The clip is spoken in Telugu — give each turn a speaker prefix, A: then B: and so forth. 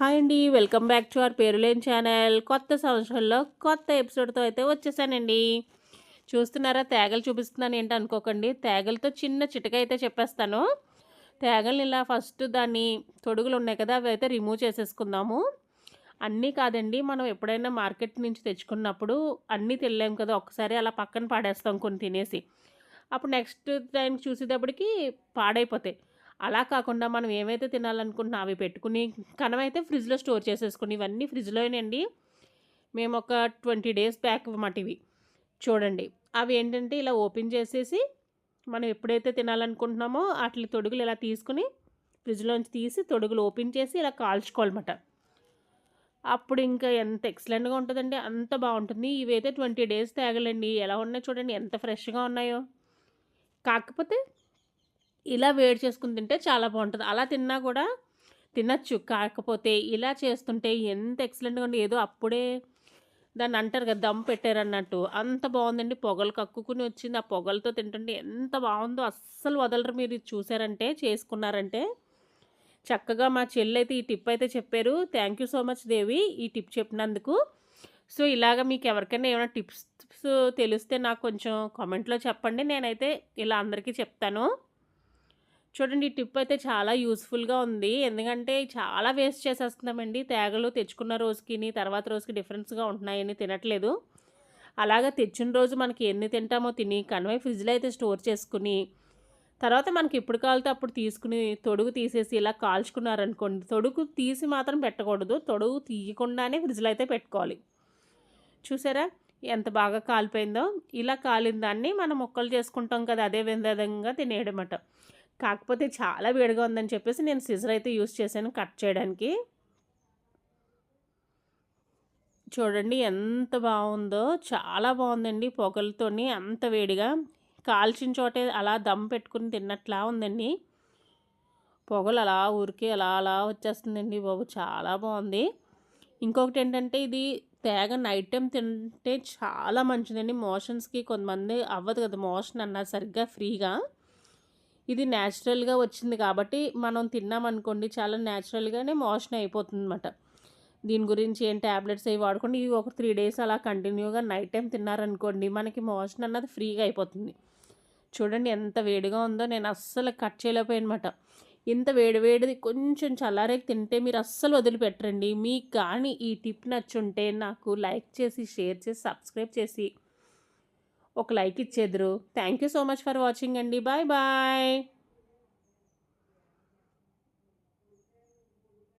A: హాయ్ అండి వెల్కమ్ బ్యాక్ టు అవర్ పేరులేని ఛానల్. కొత్త సంవత్సరంలో కొత్త ఎపిసోడ్తో అయితే వచ్చేసానండి. చూస్తున్నారా తేగలు చూపిస్తున్నాను ఏంటి అనుకోకండి. తేగలతో చిన్న చిటక అయితే చెప్పేస్తాను. తేగల్ని ఇలా ఫస్ట్ దాన్ని తొడుగులు ఉన్నాయి కదా అవి అయితే రిమూవ్ చేసేసుకుందాము. అన్నీ కాదండి మనం ఎప్పుడైనా మార్కెట్ నుంచి తెచ్చుకున్నప్పుడు అన్నీ తినలేము కదా ఒకసారి అలా పక్కన పాడేస్తాం కొన్ని తినేసి. అప్పుడు నెక్స్ట్ టైం చూసేటప్పటికి పాడైపోతాయి. అలా కాకుండా మనం ఏమైతే తినాలనుకుంటున్నా అవి పెట్టుకుని కనమైతే ఫ్రిడ్జ్లో స్టోర్ చేసేసుకుని ఇవన్నీ ఫ్రిడ్జ్లోనండి మేము ఒక ట్వంటీ డేస్ బ్యాక్ మాట ఇవి. చూడండి. అవి ఏంటంటే ఇలా ఓపెన్ చేసేసి మనం ఎప్పుడైతే తినాలనుకుంటున్నామో వాటి తొడుగులు ఇలా తీసుకుని ఫ్రిడ్జ్లోంచి తీసి తొడుగులు ఓపెన్ చేసి ఇలా కాల్చుకోవాలన్నమాట. అప్పుడు ఇంకా ఎంత ఎక్సలెంట్గా ఉంటుందండి. అంత బాగుంటుంది. ఇవైతే ట్వంటీ డేస్ తేగలండి. ఎలా ఉన్నాయో చూడండి. ఎంత ఫ్రెష్గా ఉన్నాయో. కాకపోతే ఇలా వేడి చేసుకుని తింటే చాలా బాగుంటుంది. అలా తిన్నా కూడా తినచ్చు. కాకపోతే ఇలా చేస్తుంటే ఎంత ఎక్సలెంట్గా ఉంది ఏదో అప్పుడే దాన్ని అంటారు కదా దమ్ పెట్టారు అన్నట్టు అంత బాగుందండి. పొగలు కక్కుకుని వచ్చింది. ఆ పొగలతో తింటుంటే ఎంత బాగుందో అస్సలు వదలరు మీరు ఇది చూసారంటే చేసుకున్నారంటే. చక్కగా మా చెల్లి అయితే ఈ టిప్ అయితే చెప్పారు. Thank you so much Devi ఈ టిప్ చెప్పినందుకు. సో ఇలాగ మీకు ఎవరికైనా ఏమైనా టిప్స్ తెలిస్తే నాకు కొంచెం కామెంట్లో చెప్పండి. నేనైతే ఇలా అందరికీ చెప్తాను. చూడండి ఈ టిప్ అయితే చాలా యూస్ఫుల్గా ఉంది. ఎందుకంటే చాలా వేస్ట్ చేసేస్తున్నామండి. తేగలు తెచ్చుకున్న రోజుకి తర్వాత రోజుకి డిఫరెన్స్గా ఉంటున్నాయని తినట్లేదు. అలాగా తెచ్చిన రోజు మనకి ఎన్ని తింటామో తిని కనవై ఫ్రిడ్జ్లో అయితే స్టోర్ చేసుకుని తర్వాత మనకి ఎప్పుడు కావాలితే అప్పుడు తీసుకుని తొడుగు తీసేసి ఇలా కాల్చుకున్నారనుకోండి తొడుగు తీసి మాత్రం పెట్టకూడదు. తొడుగు తీయకుండానే ఫ్రిడ్జ్లో అయితే పెట్టుకోవాలి. చూసారా? ఎంత బాగా కాలిపోయిందో. ఇలా కాలిన దాన్ని మనం మొక్కలు చేసుకుంటాం కదా అదే విధంగా తినేయడమట. కాకపోతే చాలా వేడిగా ఉందని చెప్పేసి నేను సిజర్ అయితే యూస్ చేశాను కట్ చేయడానికి. చూడండి ఎంత బాగుందో చాలా బాగుందండి పొగలతోని అంత వేడిగా. కాల్చిన చోటే అలా దమ్ పెట్టుకుని తిన్నట్లా ఉందండి. పొగలు అలా ఊరికే అలా అలా వచ్చేస్తుందండి బాబు చాలా బాగుంది. ఇంకొకటి ఏంటంటే ఇది తేగ నైట్ టైం తింటే చాలా మంచిదండి. మోషన్స్కి కొంతమంది అవ్వదు కదా మోషన్ అన్నారు సరిగ్గా ఫ్రీగా ఇది న్యాచురల్గా వచ్చింది కాబట్టి మనం తిన్నామనుకోండి చాలా న్యాచురల్గానే మోషన్ అయిపోతుంది అనమాట దీని గురించి ఏం ట్యాబ్లెట్స్ అవి వాడుకోండి ఇవి ఒక త్రీ డేస్ అలా కంటిన్యూగా నైట్ టైం తిన్నారనుకోండి మనకి మోషన్ అన్నది ఫ్రీగా అయిపోతుంది. చూడండి ఎంత వేడిగా ఉందో నేను అస్సలు కట్ చేయలేకపోయానమాట ఇంత వేడి వేడిది కొంచెం చల్లారేకి తింటే మీరు అస్సలు వదిలిపెట్టరండి. మీకు కానీ ఈ టిప్ నచ్చుంటే నాకు లైక్ చేసి షేర్ చేసి సబ్స్క్రైబ్ చేసి ఒక like ఇచ్చేద్దరు thank you so much for watching అండి. Bye bye